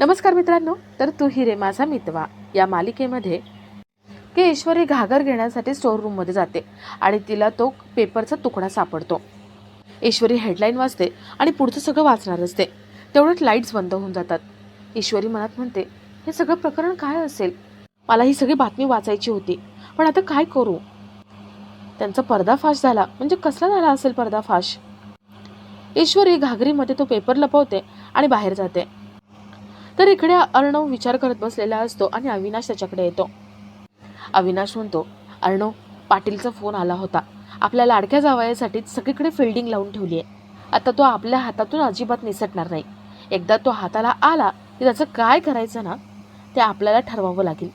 नमस्कार मित्रांनो तर तू हिरे माझा मितवा या मालिकेमध्ये की ईश्वरी घागर घेण्यासाठी स्टोर रूममध्ये जाते आणि तिला तो पेपरचा तुकडा सापडतो. ईश्वरी हेडलाईन वाचते आणि पुढचं सगळं वाचणार असते. तेवढ्यात लाईट्स बंद होऊन जातात. ईश्वरी मनात म्हणते हे सगळं प्रकरण काय असेल? मला ही सगळी बातमी वाचायची होती पण आता काय करू? त्यांचा पर्दाफाश झाला. म्हणजे कसला झाला असेल पर्दाफाश? ईश्वरी घागरीमध्ये तो पेपर लपवते आणि बाहेर जाते. तर इकडे अर्णव विचार करत बसलेला असतो आणि अविनाश त्याच्याकडे येतो. अविनाश म्हणतो अर्णव पाटीलचा फोन आला होता. आपल्या लाडक्या जावयासाठी सगळीकडे फिल्डिंग लावून ठेवली आहे आता तो आपल्या हातातून अजिबात निसटणार नाही. एकदा तो हाताला आला की त्याचं काय करायचं ना ते आपल्याला ठरवावं लागेल.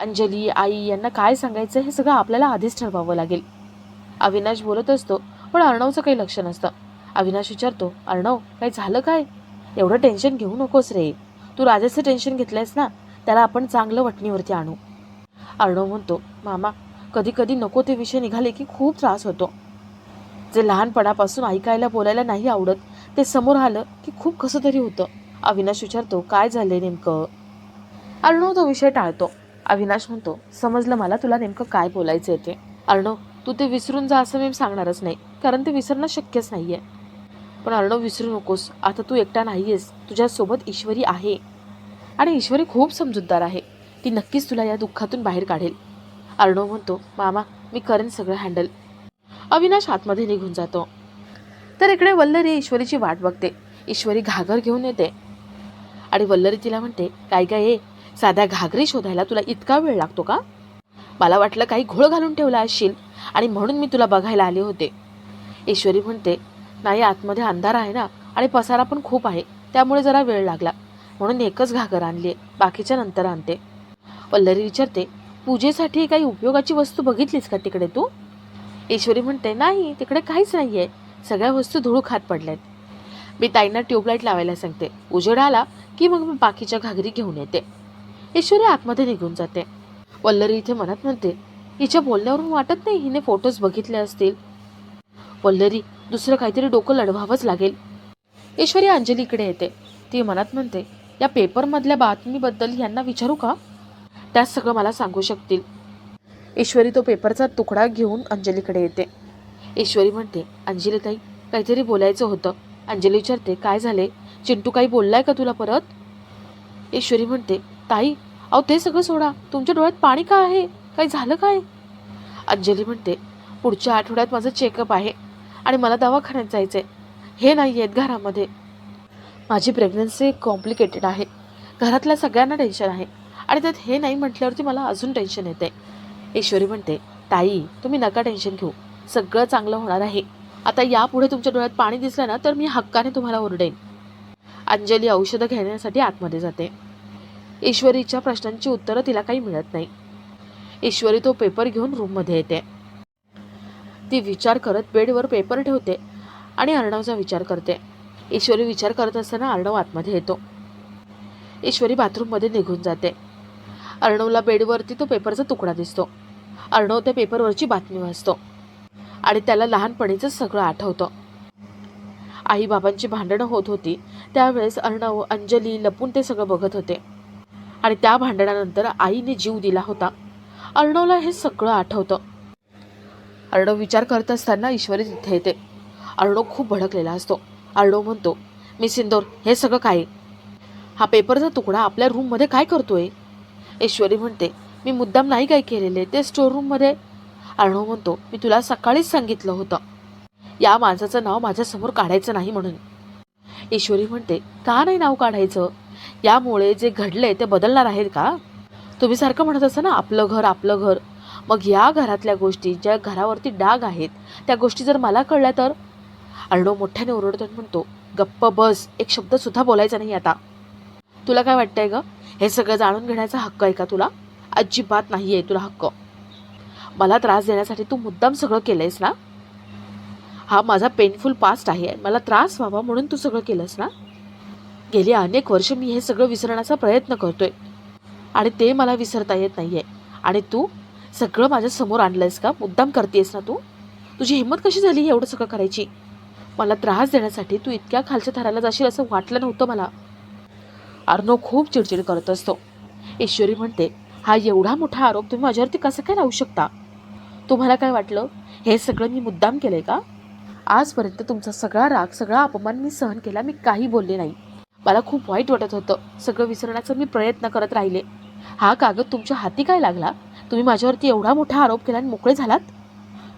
अंजली आई यांना काय सांगायचं हे सगळं आपल्याला आधीच ठरवावं लागेल. अविनाश बोलत असतो पण अर्णवचं काही लक्ष नसतं. अविनाश विचारतो अर्णव काही झालं काय? एवढं टेन्शन घेऊ नकोस रे. तू राजाचं टेन्शन घेतलंयस ना त्याला आपण चांगलं वटणीवरती आणू. अर्णव म्हणतो मामा कधी कधी नको ते विषय निघाले की खूप त्रास होतो. जे लहानपणापासून ऐकायला बोलायला नाही आवडत ते समोर आलं की खूप कसं तरी होतं. अविनाश विचारतो काय झालंय नेमकं? अर्णव तो विषय टाळतो. अविनाश म्हणतो समजलं मला तुला नेमकं काय बोलायचं आहे ते. अर्णव तू ते विसरून जा असं मी सांगणारच नाही कारण ते विसरणं शक्यच नाही आहे पण अर्णव विसरू नकोस. आता तू एकटा नाहीयेस. तुझ्यासोबत ईश्वरी आहे. आणि ईश्वरी खूप समजूतदार आहे. ती नक्कीच तुला या दुःखातून बाहेर काढेल. अर्णव म्हणतो मामा मी करेन सगळं हँडल. अविनाश आतमध्ये निघून जातो. तर इकडे वल्लरी ईश्वरीची वाट बघते. ईश्वरी घागर घेऊन येते. आणि वल्लरी तिला म्हणते काय काय ये साध्या घागरी शोधायला तुला इतका वेळ लागतो का? मला वाटलं काही घोळ घालून ठेवला असशील आणि म्हणून मी तुला बघायला आले होते. ईश्वरी म्हणते नाही आतमध्ये अंधार आहे ना आणि पसारा पण खूप आहे त्यामुळे जरा वेळ लागला. म्हणून एकच घागर आणली आहे बाकीच्या नंतर आणते. पल्लरी विचारते पूजेसाठी काही उपयोगाची वस्तू बघितलीस का तिकडे तू? ईश्वरी म्हणते नाही तिकडे काहीच नाही आहे सगळ्या वस्तू धुळू खात पडल्यात. मी ताईंना ट्यूबलाईट लावायला सांगते उजेड आला की मग मी बाकीच्या घागरी घेऊन येते. ईश्वरी आतमध्ये निघून जाते. वल्लरी इथे मनात म्हणते हिच्या बोलण्यावरून वाटत नाही हिने फोटोज बघितले असतील. पल्लरी दुसरं काहीतरी डोकं लढवावंच लागेल. ईश्वरी अंजलीकडे येते. ती मनात म्हणते या पेपरमधल्या बातमीबद्दल यांना विचारू का? त्यात सगळं मला सांगू शकतील. ईश्वरी तो पेपरचा तुकडा घेऊन अंजलीकडे येते. ईश्वरी म्हणते अंजली ताई काहीतरी बोलायचं होतं. अंजली विचारते काय झाले? चिंटू काही बोललाय का तुला परत? ईश्वरी म्हणते ताई अहो ते सगळं सोडा. तुमच्या डोळ्यात पाणी का आहे? काही झालं काय? अंजली म्हणते पुढच्या आठवड्यात माझं चेकअप आहे. आणि मला दवाखान्यात जायचं आहे हे नाही आहेत घरामध्ये. माझी प्रेग्नन्सी कॉम्प्लिकेटेड आहे. घरातल्या सगळ्यांना टेन्शन आहे. आणि त्यात हे नाही म्हटल्यावरती मला अजून टेन्शन येते ईश्वरी म्हणते ताई तुम्ही नका टेन्शन घेऊ. सगळं चांगलं होणार आहे. आता यापुढे तुमच्या डोळ्यात पाणी दिसलं ना तर मी हक्काने तुम्हाला ओरडेन. अंजली औषधं घेण्यासाठी आतमध्ये जाते. ईश्वरीच्या प्रश्नांची उत्तरं तिला काही मिळत नाही. ईश्वरी तो पेपर घेऊन रूममध्ये येते. ती विचार करत बेडवर पेपर ठेवते आणि अर्णवचा विचार करते. ईश्वरी विचार करत असताना अर्णव आतमध्ये येतो. ईश्वरी बाथरूममध्ये निघून जाते. अर्णवला बेडवरती तो पेपरचा तुकडा दिसतो. अर्णव त्या पेपरवरची बातमी वाचतो आणि त्याला लहानपणीचं सगळं आठवतं. आईबाबांची भांडणं होत होती. त्यावेळेस अर्णव अंजली लपून ते सगळं बघत होते. आणि त्या भांडणानंतर आईने जीव दिला होता. अर्णवला हे सगळं आठवतं. अर्णव विचार करत असताना ईश्वरी तिथे येते. अर्णव खूप भडकलेला असतो. अर्णव म्हणतो मी सिंदोर हे सगळं काय? हा पेपरचा तुकडा आपल्या रूममध्ये काय करतोय? ईश्वरी म्हणते मी मुद्दाम नाही काय केलेले ते स्टोर रूममध्ये अर्णव म्हणतो मी तुला सकाळीच सांगितलं होतं. या माणसाचं नाव माझ्यासमोर काढायचं नाही म्हणून. ईश्वरी म्हणते का नाही नाव काढायचं? यामुळे जे घडले ते बदलणार आहेत का? तुम्ही सारखं म्हणत असता ना आपलं घर आपलं घर. मग या घरातल्या गोष्टी ज्या घरावरती डाग आहेत त्या गोष्टी जर मला कळल्या तर? अर्णव मोठ्याने ओरडतो म्हणतो गप्प बस एक शब्दसुद्धा बोलायचा नाही आता. तुला काय वाटतंय ग? हे सगळं जाणून घेण्याचा हक्क आहे का तुला? अजिबात नाही आहे तुला हक्क. मला त्रास देण्यासाठी तू मुद्दाम सगळं केलंयस ना? हा माझा पेनफुल पास्ट आहे मला त्रास व्हावा म्हणून तू सगळं केलंस ना? गेली अनेक वर्ष मी हे सगळं विसरण्याचा प्रयत्न करतोय आणि ते मला विसरता येत नाही आहे आणि तू सगळं माझ्यासमोर आणलंयस का? मुद्दाम करतेस ना तू? तुझी हिंमत कशी झाली एवढं सगळं करायची? मला त्रास देण्यासाठी तू इतक्या खालच्या थराला जाशील असं वाटलं नव्हतं मला. अर्णव खूप चिडचिड करत असतो. ईश्वरी म्हणते हा एवढा मोठा आरोप तुम्ही माझ्यावरती कसं काय लावू शकता? तुम्हाला काय वाटलं? हे सगळं मी मुद्दाम केलं आहे का? आजपर्यंत तुमचा सगळा राग सगळा अपमान मी सहन केला मी काही बोलले नाही. मला खूप वाईट वाटत होतं. सगळं विसरण्याचा मी प्रयत्न करत राहिले. हा कागद तुमच्या हाती काय लागला? तुम्ही माझ्यावरती एवढा मोठा आरोप केला आणि मोकळे झालात?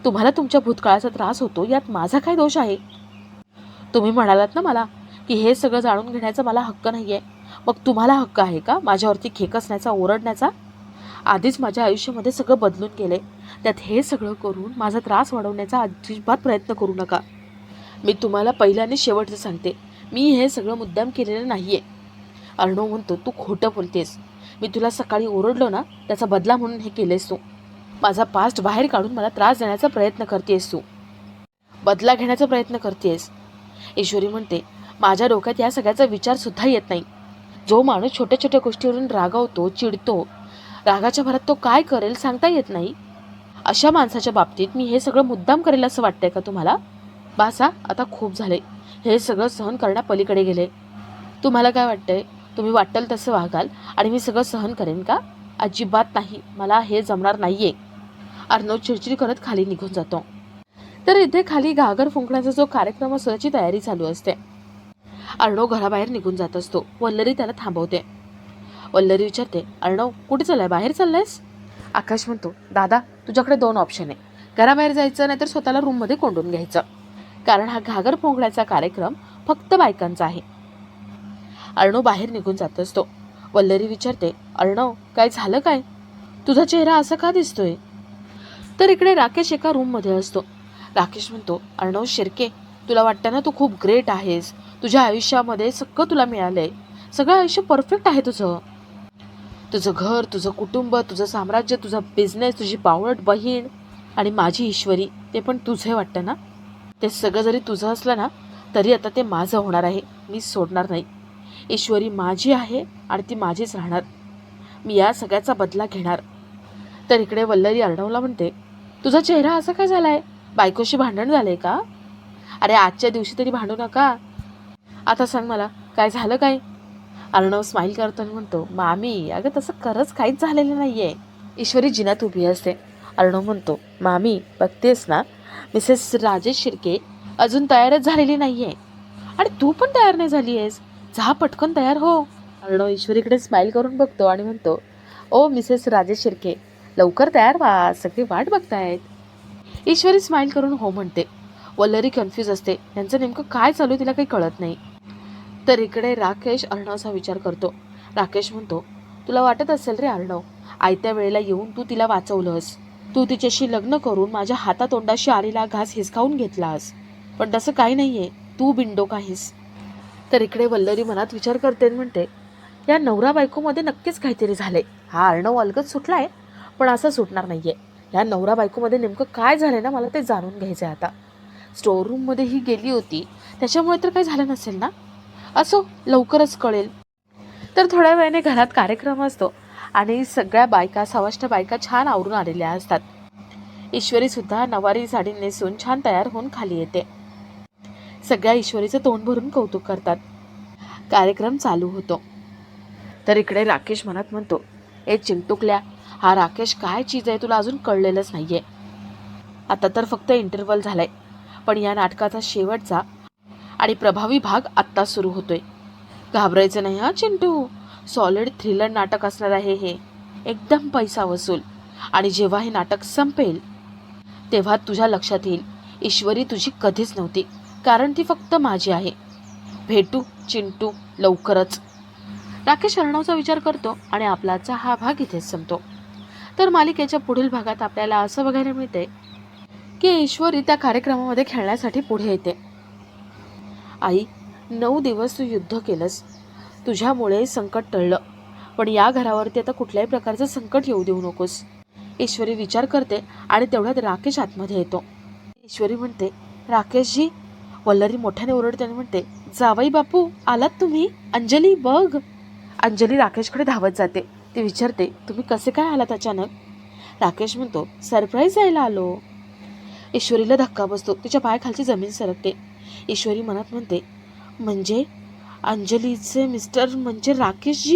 तुम्हाला तुमच्या भूतकाळाचा त्रास होतो यात माझा काय दोष आहे? तुम्ही म्हणालात ना मला की हे सगळं जाणून घेण्याचा मला हक्क नाही आहे मग तुम्हाला हक्क आहे का माझ्यावरती खेकसण्याचा ओरडण्याचा? आधीच माझ्या आयुष्यामध्ये सगळं बदलून गेले त्यात हे सगळं करून माझा त्रास वाढवण्याचा अजिबात प्रयत्न करू नका. मी तुम्हाला पहिल्याने शेवटचं सांगते. मी हे सगळं मुद्दाम केलेलं नाही आहे अर्णव म्हणतो तू खोटं बोलतेस. मी तुला सकाळी ओरडलो ना त्याचा बदला म्हणून हे केलेस तू. माझा पास्ट बाहेर काढून मला त्रास देण्याचा प्रयत्न करतेस तू. बदला घेण्याचा प्रयत्न करतेस. ईश्वरी म्हणते माझ्या डोक्यात या सगळ्याचा विचार सुद्धा येत नाही. जो माणूस छोट्या छोट्या गोष्टीवरून रागावतो चिडतो रागाच्या भरात तो काय करेल सांगता येत नाही. अशा माणसाच्या बाबतीत मी हे सगळं मुद्दाम करेल असं वाटतंय का तुम्हाला? बासा आता खूप झाले. हे सगळं सहन करण्यापलीकडे गेले. तुम्हाला काय वाटतंय? तुम्ही वाटेल तसं वागाल आणि मी सगळं सहन करेन का? अजिबात नाही. मला हे जमणार नाही आहे अर्णव चिडचिड करत खाली निघून जातो. तर इथे खाली घागर फुंकण्याचा जो कार्यक्रम असतो त्याची तयारी चालू असते. अर्णव घराबाहेर निघून जात असतो. वल्लरी त्याला थांबवते. वल्लरी विचारते अर्णव कुठे चाललाय? बाहेर चाललायस? आकाश म्हणतो दादा तुझ्याकडे दोन ऑप्शन आहे. घराबाहेर जायचं नाहीतर स्वतःला रूममध्ये कोंडून घ्यायचं. कारण हा घागर फोंकण्याचा कार्यक्रम फक्त बायकांचा आहे. अर्णव बाहेर निघून जात असतो. वल्लरी विचारते अर्णव काय झालं काय? तुझा चेहरा असा का दिसतोय? तर इकडे राकेश एका रूममध्ये असतो. राकेश म्हणतो अर्णव शिर्के तुला वाटतं ना तू खूप ग्रेट आहेस? तुझ्या आयुष्यामध्ये सगळं तुला मिळालंय. सगळं आयुष्य परफेक्ट आहे तुझं. तुझं घर तुझं कुटुंब तुझं साम्राज्य तुझा बिझनेस तुझी पावट बहीण आणि माझी ईश्वरी ते पण तुझे वाटतं ना? ते सगळं जरी तुझं असलं ना तरी आता ते माझं होणार आहे. मी सोडणार नाही. ईश्वरी माझी आहे आणि ती माझीच राहणार. मी या सगळ्याचा बदला घेणार. तर इकडे वल्लरी अर्णवला म्हणते तुझा चेहरा असा काय झाला आहे बायकोशी भांडण झालं आहे का? अरे आजच्या दिवशी तरी भांडू नका. आता सांग मला काय झालं काय? अर्णव स्माईल करतो आणि म्हणतो मामी अगं तसं खरंच काहीच झालेलं नाही आहे ईश्वरी जिनात उभी असते. अर्णव म्हणतो मामी बघतेस ना मिसेस राजेश शिर्के अजून तयारच झालेली नाही आहे आणि तू पण तयार नाही झाली आहेस जा पटकन तयार हो. अर्णव ईश्वरीकडे स्माईल करून बघतो आणि म्हणतो ओ मिसेस राजेश शिर्के लवकर तयार व्हा सगळी वाट बघतायत. ईश्वरी स्माईल करून हो म्हणते. वल्लरी कन्फ्यूज असते. त्यांचं नेमकं काय चालू आहे तिला काही कळत नाही. तर इकडे राकेश अर्णवचा विचार करतो. राकेश म्हणतो तुला वाटत असेल रे अर्णव आयत्या वेळेला येऊन तू तिला वाचवलंस. तू तिच्याशी लग्न करून माझ्या हातातोंडाशी आलेला घास हिसकावून घेतलास. पण तसं काही नाहीये. तू बिंडो काहीस तर इकडे वल्लरी मनात विचार करते म्हणते या नवरा बायकोमध्ये नक्कीच काहीतरी झाले हा अर्णव अलगच सुटला आहे पण असं सुटणार नाही आहे या नवरा बायकोमध्ये नेमकं काय झालं ना मला ते जाणून घ्यायचं आहे आता. स्टोर रूममध्ये ही गेली होती. त्याच्यामुळे तर काही झालं नसेल ना? असो लवकरच कळेल. तर थोड्या वेळाने घरात कार्यक्रम असतो आणि सगळ्या बायका सवाष्ट बायका छान आवरून आलेल्या असतात. ईश्वरीसुद्धा नवारी साडी नेसून छान तयार होऊन खाली येते. सगळ्या ईश्वरीचं तोंड भरून कौतुक करतात. कार्यक्रम चालू होतो. तर इकडे राकेश मनात म्हणतो ए चिंटुकल्या हा राकेश काय चीज आहे तुला अजून कळलेलंच नाही आहे आता तर फक्त इंटरव्हल झालाय पण या नाटकाचा शेवटचा आणि प्रभावी भाग आत्ता सुरू होतोय. घाबरायचं नाही हा चिंटू? सॉलिड थ्रिलर नाटक असणार आहे हे. एकदम पैसा वसूल. आणि जेव्हा हे नाटक संपेल तेव्हा तुझ्या लक्षात येईल ईश्वरी तुझी कधीच नव्हती. कारण ती फक्त माझी आहे. भेटू चिंटू लवकरच. राकेश अर्णवचा विचार करतो आणि आपलाचा हा भाग इथेच संपतो. तर मालिकेच्या पुढील भागात आपल्याला असं बघायला मिळते की ईश्वरी त्या कार्यक्रमामध्ये खेळण्यासाठी पुढे येते. आई नऊ दिवस तू युद्ध केलंस. तुझ्यामुळे संकट टळलं. पण या घरावरती आता कुठल्याही प्रकारचं संकट येऊ देऊ नकोस. ईश्वरी विचार करते आणि तेवढ्यात राकेश आतमध्ये येतो. ईश्वरी म्हणते राकेशजी वल्लरी मोठ्याने ओरडते आणि म्हणते जावई बापू आलात तुम्ही? अंजली बघ. अंजली राकेशकडे धावत जाते. ती विचारते तुम्ही कसे काय आलात अचानक? राकेश म्हणतो सरप्राईज यायला आलो. ईश्वरीला धक्का बसतो. तिच्या पायाखालची जमीन सरकते. ईश्वरी मनात म्हणते म्हणजे? अंजलीचे मिस्टर म्हणजे राकेशजी?